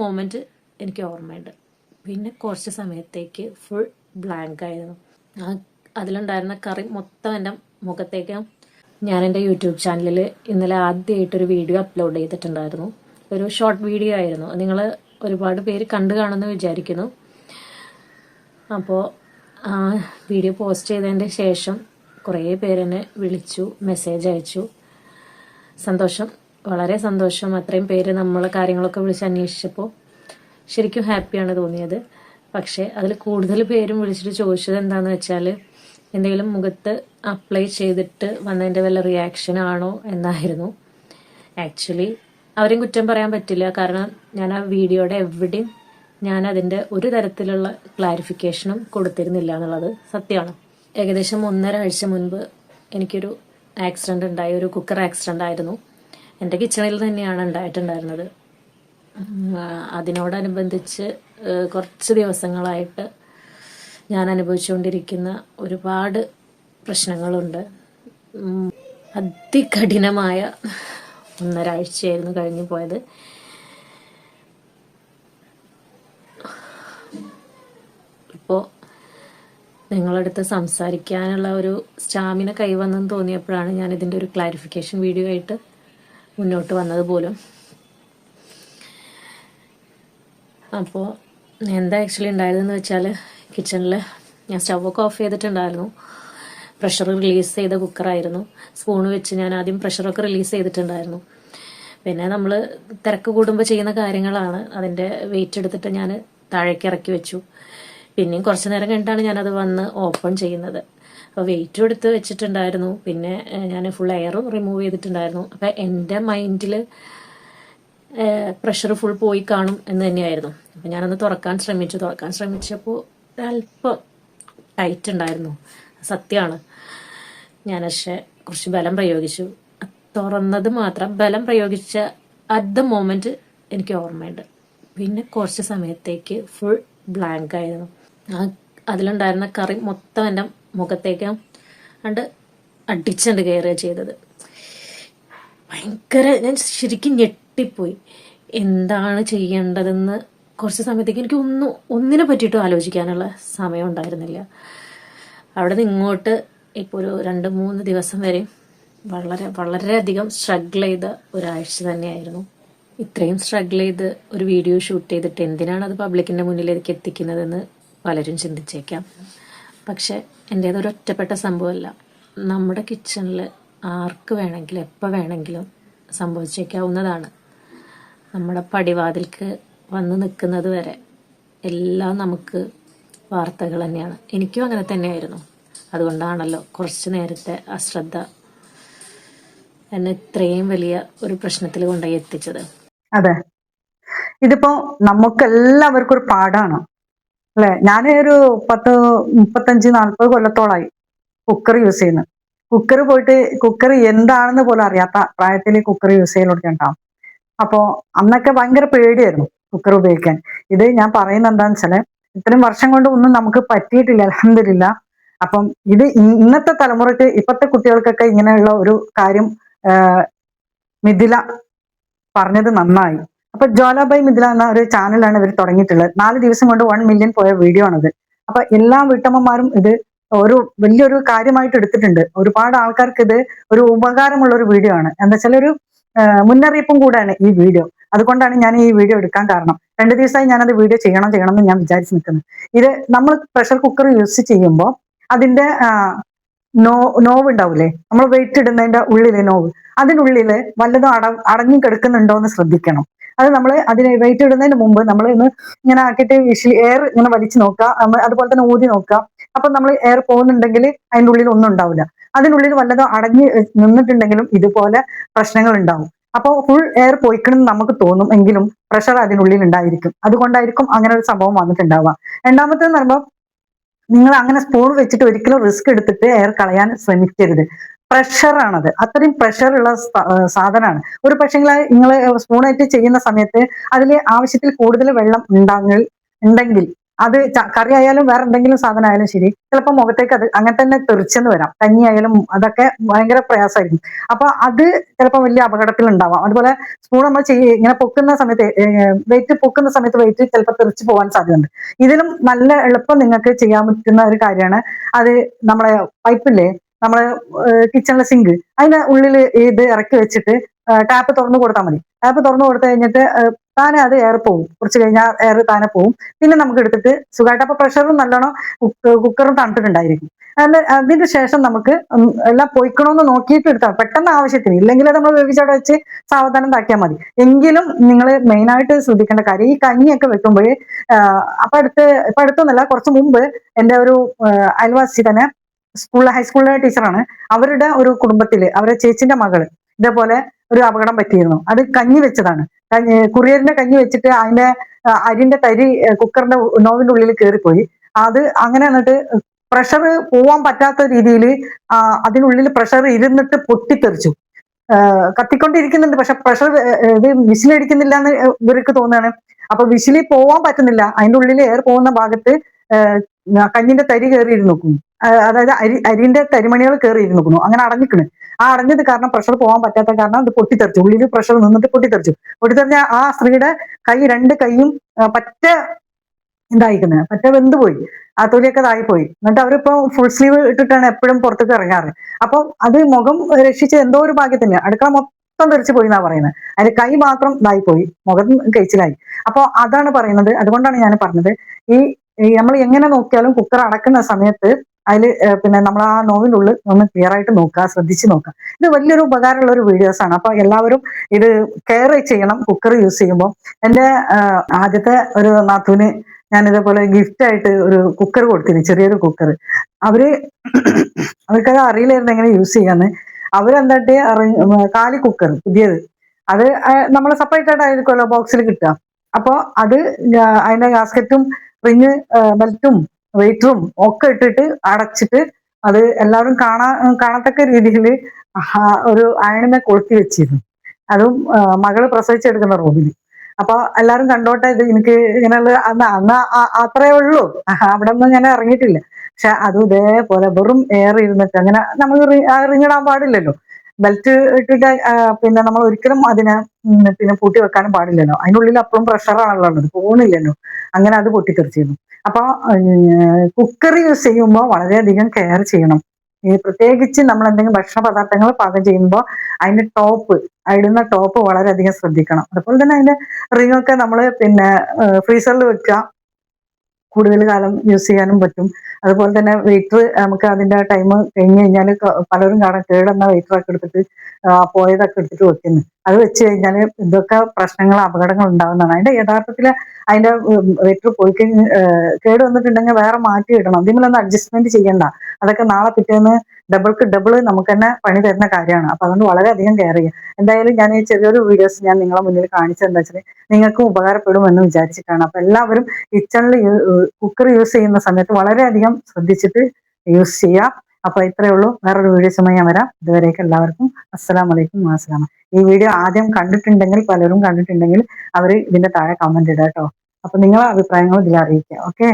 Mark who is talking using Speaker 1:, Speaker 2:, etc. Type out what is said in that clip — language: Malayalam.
Speaker 1: മൊമെന്റ് എനിക്ക് ഓർമ്മയുണ്ട്. പിന്നെ കുറച്ച് സമയത്തേക്ക് ഫുൾ ബ്ലാങ്ക് ആയിരുന്നു. ആ അതിലുണ്ടായിരുന്ന കറി മൊത്തം എന്റെ മുഖത്തേക്ക് ഞാൻ എന്റെ യൂട്യൂബ് ചാനലിൽ ഇന്നലെ ആദ്യമായിട്ടൊരു വീഡിയോ അപ്ലോഡ് ചെയ്തിട്ടുണ്ടായിരുന്നു. ഒരു ഷോർട്ട് വീഡിയോ ആയിരുന്നു. നിങ്ങൾ ഒരുപാട് പേര് കണ്ടു കാണുമെന്ന് വിചാരിക്കുന്നു. അപ്പോൾ ആ വീഡിയോ പോസ്റ്റ് ചെയ്തതിന്റെ ശേഷം കുറേ പേരെന്നെ വിളിച്ചു മെസ്സേജ് അയച്ചു. സന്തോഷം. വളരെ സന്തോഷം. അത്രയും പേര് നമ്മൾ കാര്യങ്ങളൊക്കെ വിളിച്ച് അന്വേഷിച്ചപ്പോൾ ശരിക്കും ഹാപ്പിയാണ് തോന്നിയത്. പക്ഷേ അതിൽ കൂടുതൽ പേരും വിളിച്ചിട്ട് ചോദിച്ചത് എന്താണെന്ന് വെച്ചാൽ എന്തെങ്കിലും മുഖത്ത് അപ്ലൈ ചെയ്തിട്ട് വന്നതിന്റെ വല്ല റിയാക്ഷൻ ആണോ എന്നായിരുന്നു. ആക്ച്വലി അവരെയും കുറ്റം പറയാൻ പറ്റില്ല. കാരണം ഞാൻ ആ വീഡിയോയുടെ എവിടെയും ഞാൻ അതിന്റെ ഒരു തരത്തിലുള്ള ക്ലാരിഫിക്കേഷനും കൊടുത്തിരുന്നില്ല എന്നുള്ളത് സത്യമാണ്. ഏകദേശം ഒന്നര ആഴ്ച മുൻപ് എനിക്കൊരു ആക്സിഡന്റ് ഉണ്ടായി. ഒരു കുക്കർ ആക്സിഡന്റ് ആയിരുന്നു. എന്റെ കിച്ചണിൽ തന്നെയാണ് ഉണ്ടായിട്ടുണ്ടായിരുന്നത്. അതിനോടനുബന്ധിച്ച് കുറച്ച് ദിവസങ്ങളായിട്ട് ഞാൻ അനുഭവിച്ചുകൊണ്ടിരിക്കുന്ന ഒരുപാട് പ്രശ്നങ്ങളുണ്ട്. അതികഠിനമായ ഒന്നരാഴ്ചയായിരുന്നു കഴിഞ്ഞു പോയത്. ഇപ്പോൾ നിങ്ങളടുത്ത് സംസാരിക്കാനുള്ള ഒരു സ്റ്റാമിന കൈവന്നെന്ന് തോന്നിയപ്പോഴാണ് ഞാൻ ഇതിന്റെ ഒരു ക്ലാരിഫിക്കേഷൻ വീഡിയോ ആയിട്ട് മുന്നോട്ട് വന്നത് പോലും. അപ്പോൾ എന്താ ആക്ച്വലി ഉണ്ടായതെന്ന് വെച്ചാൽ കിച്ചണിൽ ഞാൻ സ്റ്റൗവൊക്കെ ഓഫ് ചെയ്തിട്ടുണ്ടായിരുന്നു. പ്രഷർ റിലീസ് ചെയ്ത കുക്കറായിരുന്നു സ്പൂൺ വെച്ച് ഞാൻ ആദ്യം പ്രഷറൊക്കെ റിലീസ് ചെയ്തിട്ടുണ്ടായിരുന്നു. പിന്നെ നമ്മൾ തിരക്ക് കൂടുമ്പോൾ ചെയ്യുന്ന കാര്യങ്ങളാണ്. അതിന്റെ വെയിറ്റ് എടുത്തിട്ട് ഞാൻ താഴേക്ക് ഇറക്കി വെച്ചു. പിന്നെയും കുറച്ച് നേരം കഴിഞ്ഞിട്ടാണ് ഞാനത് വന്ന് ഓപ്പൺ ചെയ്യുന്നത്. അപ്പോൾ വെയിറ്റും എടുത്ത് വെച്ചിട്ടുണ്ടായിരുന്നു. പിന്നെ ഞാൻ ഫുൾ എയറും റിമൂവ് ചെയ്തിട്ടുണ്ടായിരുന്നു. അപ്പോൾ എന്റെ മൈൻഡിൽ പ്രഷർ ഫുൾ പോയി കാണും എന്ന് തന്നെയായിരുന്നു. അപ്പം ഞാനൊന്ന് തുറക്കാൻ ശ്രമിച്ചു. തുറക്കാൻ ശ്രമിച്ചപ്പോൾ അല്പം ടൈറ്റ് ഉണ്ടായിരുന്നു. സത്യമാണ് ഞാൻ പക്ഷെ കുറച്ച് ബലം പ്രയോഗിച്ചു. തുറന്നത് മാത്രം ബലം പ്രയോഗിച്ച അറ്റ് ദ മൊമെന്റ് എനിക്ക് ഓർമ്മയുണ്ട്. പിന്നെ കുറച്ച് സമയത്തേക്ക് ഫുൾ ബ്ലാങ്ക് ആയിരുന്നു. ആ അതിലുണ്ടായിരുന്ന കറി മൊത്തം എന്റെ മുഖത്തേക്ക് അണ്ട് അടിച്ചണ്ട് കയറുക ചെയ്തത്. ഭയങ്കര ഞാൻ ശരിക്കും ഞെട്ടിപ്പോയി. എന്താണ് ചെയ്യേണ്ടതെന്ന് കുറച്ച് സമയത്തേക്ക് എനിക്ക് ഒന്നും ഒന്നിനെ പറ്റിയിട്ടും ആലോചിക്കാനുള്ള സമയം ഉണ്ടായിരുന്നില്ല. അവിടെ നിന്ന് ഇങ്ങോട്ട് ഇപ്പോൾ ഒരു രണ്ട് മൂന്ന് ദിവസം വരെ വളരെ വളരെയധികം സ്ട്രഗിൾ ചെയ്ത ഒരാഴ്ച തന്നെയായിരുന്നു. ഇത്രയും സ്ട്രഗിൾ ചെയ്ത് ഒരു വീഡിയോ ഷൂട്ട് ചെയ്തിട്ട് എന്തിനാണ് അത് പബ്ലിക്കിന്റെ മുന്നിലേക്ക് എത്തിക്കുന്നതെന്ന് പലരും ചിന്തിച്ചേക്കാം. പക്ഷെ എന്റേത് ഒരു ഒറ്റപ്പെട്ട സംഭവമല്ല. നമ്മുടെ കിച്ചണിൽ ആർക്ക് വേണമെങ്കിലും എപ്പോൾ വേണമെങ്കിലും സംഭവിച്ചേക്കാവുന്നതാണ്. നമ്മുടെ പടിവാതിൽക്ക് വന്ന് നിൽക്കുന്നത് വരെ എല്ലാം നമുക്ക് വാർത്തകൾ തന്നെയാണ്. എനിക്കും അങ്ങനെ തന്നെയായിരുന്നു. അതുകൊണ്ടാണല്ലോ കുറച്ച് നേരത്തെ അശ്രദ്ധ എന്നെ ഇത്രയും വലിയ ഒരു പ്രശ്നത്തിൽ കൊണ്ടുപോയി എത്തിച്ചത്.
Speaker 2: അതെ. ഇതിപ്പോ നമുക്ക് എല്ലാവർക്കും ഒരു പാടാണ്. അല്ലെ? ഞാൻ ഒരു പത്ത് മുപ്പത്തഞ്ച് നാൽപ്പത് കൊല്ലത്തോളായി കുക്കർ യൂസ് ചെയ്യുന്നത്. കുക്കർ പോയിട്ട് കുക്കർ എന്താണെന്ന് പോലും അറിയാത്ത പ്രായത്തിൽ കുക്കർ യൂസ് ചെയ്യലുണ്ടാവും അപ്പോൾ അന്നൊക്കെ ഭയങ്കര പേടിയായിരുന്നു കുക്കർ ഉപയോഗിക്കാൻ. ഇത് ഞാൻ പറയുന്ന എന്താന്ന് വെച്ചാൽ ഇത്രയും വർഷം കൊണ്ട് ഒന്നും നമുക്ക് പറ്റിയിട്ടില്ല അലഹമില്ല അപ്പം ഇത് ഇന്നത്തെ തലമുറയ്ക്ക് ഇപ്പോഴത്തെ കുട്ടികൾക്കൊക്കെ ഇങ്ങനെയുള്ള ഒരു കാര്യം മിഥില പറഞ്ഞത് നന്നായി. അപ്പൊ ജ്വാലാബായ് മിഥില എന്ന ഒരു ചാനലാണ് ഇവർ തുടങ്ങിയിട്ടുള്ളത്. നാല് ദിവസം കൊണ്ട് വൺ മില്യൺ പോയ വീഡിയോ ആണത്. അപ്പൊ എല്ലാ വീട്ടമ്മമാരും ഇത് ഒരു വലിയൊരു കാര്യമായിട്ട് എടുത്തിട്ടുണ്ട്. ഒരുപാട് ആൾക്കാർക്ക് ഇത് ഒരു ഉപകാരമുള്ള ഒരു വീഡിയോ ആണ്. എന്താ വെച്ചാൽ ഒരു മുന്നറിയിപ്പും കൂടെയാണ് ഈ വീഡിയോ അതുകൊണ്ടാണ് ഞാൻ ഈ വീഡിയോ എടുക്കാൻ കാരണം. രണ്ട് ദിവസമായി ഞാനത് വീഡിയോ ചെയ്യണം ചെയ്യണം എന്ന് ഞാൻ വിചാരിച്ച് നിൽക്കുന്നത് ഇത് നമ്മൾ പ്രഷർ കുക്കർ യൂസ് ചെയ്യുമ്പോൾ അതിന്റെ നോ നോവ് ഉണ്ടാവില്ലേ നമ്മൾ വെയിറ്റ് ഇടുന്നതിന്റെ ഉള്ളിലെ നോവ്. അതിനുള്ളിൽ വല്ലതും അട അടങ്ങി കിടക്കുന്നുണ്ടോ എന്ന് ശ്രദ്ധിക്കണം. അത് നമ്മൾ അതിന് വെയിറ്റ് ഇടുന്നതിന് മുമ്പ് നമ്മൾ ഇന്ന് ഇങ്ങനെ ആക്കിയിട്ട് വിഷിൽ എയർ ഇങ്ങനെ വലിച്ചു നോക്കാം അതുപോലെ തന്നെ ഊതി നോക്കാം അപ്പൊ നമ്മൾ എയർ പോകുന്നുണ്ടെങ്കിൽ അതിന്റെ ഉള്ളിൽ ഒന്നും ഉണ്ടാവില്ല. അതിനുള്ളിൽ വല്ലതും അടഞ്ഞ് നിന്നിട്ടുണ്ടെങ്കിലും ഇതുപോലെ പ്രശ്നങ്ങൾ ഉണ്ടാവും. അപ്പോൾ ഫുൾ എയർ പോയിക്കണമെന്ന് നമുക്ക് തോന്നും എങ്കിലും പ്രഷർ അതിനുള്ളിൽ ഉണ്ടായിരിക്കും. അതുകൊണ്ടായിരിക്കും അങ്ങനെ ഒരു സംഭവം വന്നിട്ടുണ്ടാവുക. രണ്ടാമത്തേന്ന് പറയുമ്പോൾ നിങ്ങൾ അങ്ങനെ സ്പൂൺ വെച്ചിട്ട് ഒരിക്കലും റിസ്ക് എടുത്തിട്ട് എയർ കളയാൻ ശ്രമിക്കരുത്. പ്രഷറാണത് അത്രയും പ്രഷർ ഉള്ള സാധനമാണ്. ഒരു പക്ഷേ നിങ്ങൾ സ്പൂണായിട്ട് ചെയ്യുന്ന സമയത്ത് അതിൽ ആവശ്യത്തിൽ കൂടുതൽ വെള്ളം ഉണ്ടാകൽ ഉണ്ടെങ്കിൽ അത് കറി ആയാലും വേറെ എന്തെങ്കിലും സാധനം ആയാലും ശരി ചിലപ്പോൾ മുഖത്തേക്ക് അത് അങ്ങനെ തന്നെ തെറിച്ചെന്ന് വരാം. കഞ്ഞി ആയാലും അതൊക്കെ ഭയങ്കര പ്രയാസമായിരിക്കും. അപ്പൊ അത് ചിലപ്പോൾ വലിയ അപകടത്തിൽ ഉണ്ടാവാം. അതുപോലെ സ്പൂൺ നമ്മൾ ചെയ്യ ഇങ്ങനെ പൊക്കുന്ന സമയത്ത് വെയിറ്റ് പൊക്കുന്ന സമയത്ത് വെയിറ്റ് ചിലപ്പോൾ തെറിച്ച് പോകാൻ സാധ്യതയുണ്ട്. ഇതിലും നല്ല എളുപ്പം നിങ്ങൾക്ക് ചെയ്യാൻ പറ്റുന്ന ഒരു കാര്യമാണ്. അത് നമ്മളെ പൈപ്പില്ലേ നമ്മളെ കിച്ചണിലെ സിങ്ക് അതിന്റെ ഉള്ളിൽ ഇത് ഇറക്കി വെച്ചിട്ട് ടാപ്പ് തുറന്നു കൊടുത്താൽ മതി. ടാപ്പ് തുറന്നു കൊടുത്തു കഴിഞ്ഞിട്ട് താനെ അത് എയർ പോവും. കുറച്ച് കഴിഞ്ഞാൽ എയർ താനെ പോവും. പിന്നെ നമുക്ക് എടുത്തിട്ട് സുഖമായിട്ട് അപ്പൊ പ്രഷറും നല്ലോണം കുക്കറും തണുത്തിട്ടുണ്ടായിരിക്കും. അത് അതിന് ശേഷം നമുക്ക് എല്ലാം പൊയ്ക്കണമെന്ന് നോക്കിയിട്ട് എടുത്താൽ പെട്ടെന്ന് ആവശ്യത്തിന്. ഇല്ലെങ്കിൽ നമ്മൾ വേവിച്ചവിടെ വെച്ച് സാവധാനം താക്കിയാൽ മതി. എങ്കിലും നിങ്ങൾ മെയിനായിട്ട് ശ്രദ്ധിക്കേണ്ട കാര്യം ഈ കഞ്ഞിയൊക്കെ വെക്കുമ്പോൾ അപ്പൊ അടുത്ത് ഇപ്പൊ അടുത്തൊന്നല്ല കുറച്ച് മുമ്പ് എന്റെ ഒരു അയൽവാസി തന്നെ സ്കൂളിലെ ഹൈസ്കൂളിലെ ടീച്ചറാണ് അവരുടെ ഒരു കുടുംബത്തിൽ അവരുടെ ചേച്ചിന്റെ മകൾ ഇതേപോലെ ഒരു അപകടം പറ്റിയിരുന്നു. അത് കഞ്ഞി വെച്ചതാണ്. കഞ്ഞി കുറിയറിന്റെ കഞ്ഞി വെച്ചിട്ട് അതിന്റെ അരിന്റെ തരി കുക്കറിന്റെ നോവിന്റെ ഉള്ളിൽ കയറിപ്പോയി അത് അങ്ങനെ എന്നിട്ട് പ്രഷർ പോവാൻ പറ്റാത്ത രീതിയിൽ അതിനുള്ളിൽ പ്രഷർ ഇരുന്നിട്ട് പൊട്ടിത്തെറിച്ചു. കത്തിക്കൊണ്ടിരിക്കുന്നുണ്ട്. പക്ഷെ പ്രഷർ ഇത് വിസിലടിക്കുന്നില്ല എന്ന് ഇവർക്ക് തോന്നുകയാണ്. അപ്പൊ വിസിലി പോവാൻ പറ്റുന്നില്ല. അതിന്റെ ഉള്ളിൽ എയർ പോകുന്ന ഭാഗത്ത് കഞ്ഞിന്റെ തരി കയറിയിരുന്നു അതായത് അരി അരിന്റെ തരിമണികൾ കയറി ഇരുന്നു അങ്ങനെ അടഞ്ഞിക്കണ് ആ അടഞ്ഞത് കാരണം പ്രഷർ പോകാൻ പറ്റാത്ത കാരണം അത് പൊട്ടിത്തെറിച്ചു. ഉള്ളിൽ പ്രഷർ നിന്നിട്ട് പൊട്ടിത്തെറിച്ചു. പൊട്ടിത്തെറിഞ്ഞ ആ സ്ത്രീയുടെ കൈ രണ്ട് കൈയും പറ്റ ഇതായിക്കുന്നത് പറ്റ വെന്ത് പോയി. ആ തൊലിയൊക്കെ ഇതായിപ്പോയി എന്നിട്ട് അവരിപ്പോ ഫുൾ സ്ലീവ് ഇട്ടിട്ടാണ് എപ്പോഴും പുറത്തേക്ക് ഇറങ്ങാറ്. അപ്പൊ അത് മുഖം രക്ഷിച്ച് എന്തോ ഒരു ഭാഗ്യത്തിന് അടുക്കള മൊത്തം തെറിച്ചു പോയി എന്നാ പറയുന്നത് അതിന്റെ കൈ മാത്രം ഇതായിപ്പോയി മുഖം കഴിച്ചിലായി. അപ്പൊ അതാണ് പറയുന്നത്. അതുകൊണ്ടാണ് ഞാൻ പറഞ്ഞത്. ഈ നമ്മൾ എങ്ങനെ നോക്കിയാലും കുക്കർ അടക്കുന്ന സമയത്ത് അതിൽ പിന്നെ നമ്മൾ ആ നോവിന്റെ ഉള്ളിൽ ഒന്ന് ക്ലിയർ ആയിട്ട് നോക്കുക ശ്രദ്ധിച്ച് നോക്കുക ഇത് വലിയൊരു ഉപകാരമുള്ള ഒരു വീഡിയോസ് ആണ് അപ്പൊ എല്ലാവരും ഇത് കെയർ ചെയ്യണം കുക്കർ യൂസ് ചെയ്യുമ്പോൾ എന്റെ ആദ്യത്തെ ഒരു നാത്തുവിന് ഞാൻ ഇതേപോലെ ഗിഫ്റ്റ് ആയിട്ട് ഒരു കുക്കർ കൊടുത്തിരുന്നു ചെറിയൊരു കുക്കർ. അവർ അവർക്കത് അറിയില്ലായിരുന്നു എങ്ങനെ യൂസ് ചെയ്യാന്ന്. അവരെന്താട്ടി അറി കാലി കുക്കർ പുതിയത്. അത് നമ്മൾ സെപ്പറേറ്റ് ആയിട്ട് ആയിരിക്കുമല്ലോ ബോക്സിൽ കിട്ടുക. അപ്പോൾ അത് അതിന്റെ ഗാസ്കറ്റും റിങ് ബെൽറ്റും വെയിറ്ററും ഒക്കെ ഇട്ടിട്ട് അടച്ചിട്ട് അത് എല്ലാവരും കാണാ കാണത്തക്ക രീതിയിൽ ഒരു അയണിനെ കൊളുത്തി വെച്ചിരുന്നു. അതും മകൾ പ്രസവിച്ചെടുക്കുന്ന റൂമിൽ. അപ്പൊ എല്ലാരും കണ്ടോട്ടെ ഇത് എനിക്ക് ഇങ്ങനെയുള്ള അന്ന് അന്ന് അത്രേ ഉള്ളൂ. അവിടെ ഒന്നും ഞാൻ ഇറങ്ങിയിട്ടില്ല. പക്ഷെ അതും ഇതേപോലെ വെറും എയർ ഇരുന്നിട്ട് അങ്ങനെ നമ്മൾ റിങ്ങിടാൻ പാടില്ലല്ലോ. ബെൽറ്റ് ഇട്ടിട്ട് പിന്നെ നമ്മൾ ഒരിക്കലും അതിനെ പിന്നെ പൂട്ടി വെക്കാനും പാടില്ലല്ലോ. അതിനുള്ളിൽ അപ്പോഴും പ്രഷറാണല്ലോ ഉള്ളത് പോകുന്നില്ലല്ലോ അങ്ങനെ അത് പൊട്ടിത്തെറിച്ചിരുന്നു. അപ്പൊ കുക്കർ യൂസ് ചെയ്യുമ്പോൾ വളരെയധികം കെയർ ചെയ്യണം. ഈ പ്രത്യേകിച്ച് നമ്മൾ എന്തെങ്കിലും ഭക്ഷണ പദാർത്ഥങ്ങൾ പാകം ചെയ്യുമ്പോൾ അതിന്റെ ടോപ്പ് ഇടുന്ന ടോപ്പ് വളരെയധികം ശ്രദ്ധിക്കണം. അതുപോലെ തന്നെ അതിന്റെ റിങ്ങൊക്കെ നമ്മൾ പിന്നെ ഫ്രീസറിൽ വെക്കുക. കൂടുതൽ കാലം യൂസ് ചെയ്യാനും പറ്റും. അതുപോലെ തന്നെ വെയിറ്റർ നമുക്ക് അതിന്റെ ടൈം കഴിഞ്ഞ് കഴിഞ്ഞാൽ പലരും കാണാൻ കേടുന്ന വെയിറ്ററൊക്കെ എടുത്തിട്ട് പോയതൊക്കെ എടുത്തിട്ട് വെക്കുന്നു. അത് വെച്ച് കഴിഞ്ഞാൽ ഇതൊക്കെ പ്രശ്നങ്ങൾ അപകടങ്ങൾ ഉണ്ടാകുന്നതാണ് അതിന്റെ യഥാർത്ഥത്തിൽ അതിന്റെ വെയിറ്റർ പോയി കഴിഞ്ഞ് കേട് വന്നിട്ടുണ്ടെങ്കിൽ വേറെ മാറ്റി ഇടണം. ഇതിലൊന്നും അഡ്ജസ്റ്റ്മെന്റ് ചെയ്യണ്ട. അതൊക്കെ നാളെ പിറ്റേന്ന് ഡബിൾക്ക് ഡബിൾ നമുക്ക് തന്നെ പണി തരുന്ന കാര്യമാണ്. അപ്പൊ അതുകൊണ്ട് വളരെയധികം കെയർ ചെയ്യുക എന്തായാലും ഞാൻ ഈ ചെറിയൊരു വീഡിയോസ് ഞാൻ നിങ്ങളെ മുന്നിൽ കാണിച്ചത് എന്താ വെച്ചാൽ നിങ്ങൾക്കും ഉപകാരപ്പെടുമെന്ന് വിചാരിച്ചിട്ടാണ്. അപ്പൊ എല്ലാവരും കിച്ചണിൽ കുക്കർ യൂസ് ചെയ്യുന്ന സമയത്ത് വളരെയധികം ശ്രദ്ധിച്ചിട്ട് യൂസ് ചെയ്യുക അപ്പൊ ഇത്രയേ ഉള്ളൂ. വേറൊരു വീഡിയോസുമായി ഞാൻ വരാം. ഇതുവരേക്കും എല്ലാവർക്കും അസ്സലാം വലൈക്കും ഈ വീഡിയോ ആദ്യം കണ്ടിട്ടുണ്ടെങ്കിൽ പലരും കണ്ടിട്ടുണ്ടെങ്കിൽ അവർ ഇതിന്റെ താഴെ കമന്റ് ഇടാം കേട്ടോ. അപ്പൊ നിങ്ങളെ അഭിപ്രായങ്ങൾ ഇതിൽ അറിയിക്കുക. ഓക്കെ